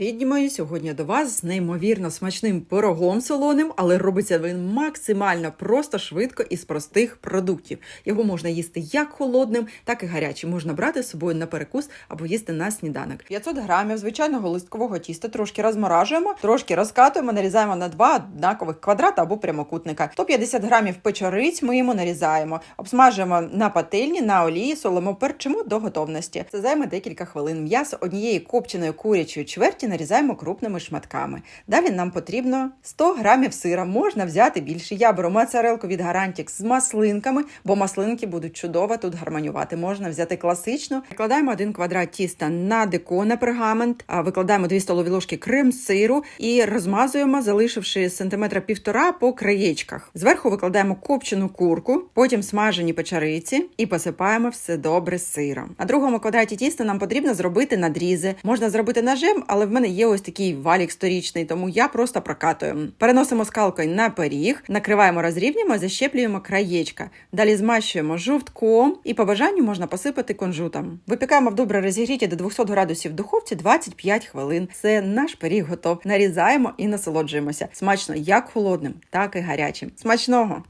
Рідні мої, сьогодні до вас з неймовірно смачним пирогом солоним, але робиться він максимально просто, швидко і з простих продуктів. Його можна їсти як холодним, так і гарячим. Можна брати з собою на перекус або їсти на сніданок. 500 грамів звичайного листкового тіста трошки розморажуємо, трошки розкатуємо, нарізаємо на два однакових квадрата або прямокутника. 150 грамів печориць ми йому нарізаємо, обсмажуємо на пательні, на олії, солимо, перчимо до готовності. Це займе декілька хвилин. М'ясо однієї копченої курячої чверті нарізаємо крупними шматками. Далі нам потрібно 100 грамів сира. Можна взяти більше. Я беру моцарелку від Garantix з маслинками, бо маслинки будуть чудово тут гармонювати. Можна взяти класичну. Викладаємо один квадрат тіста на деко на пергамент, викладаємо 2 столові ложки крем сиру і розмазуємо, залишивши сантиметра півтора по краєчках. Зверху викладаємо копчену курку, потім смажені печериці і посипаємо все добре сиром. На другому квадраті тіста нам потрібно зробити надрізи. Можна зробити ножем, але в мене є ось такий валік сторічний, тому я просто прокатую. Переносимо скалкою на пиріг, накриваємо розрівнюємо, защеплюємо краєчка. Далі змащуємо жовтком і по бажанню можна посипати кунжутом. Випікаємо в добре розігріті до 200 градусів в духовці 25 хвилин. Все, наш пиріг готов. Нарізаємо і насолоджуємося. Смачно як холодним, так і гарячим. Смачного!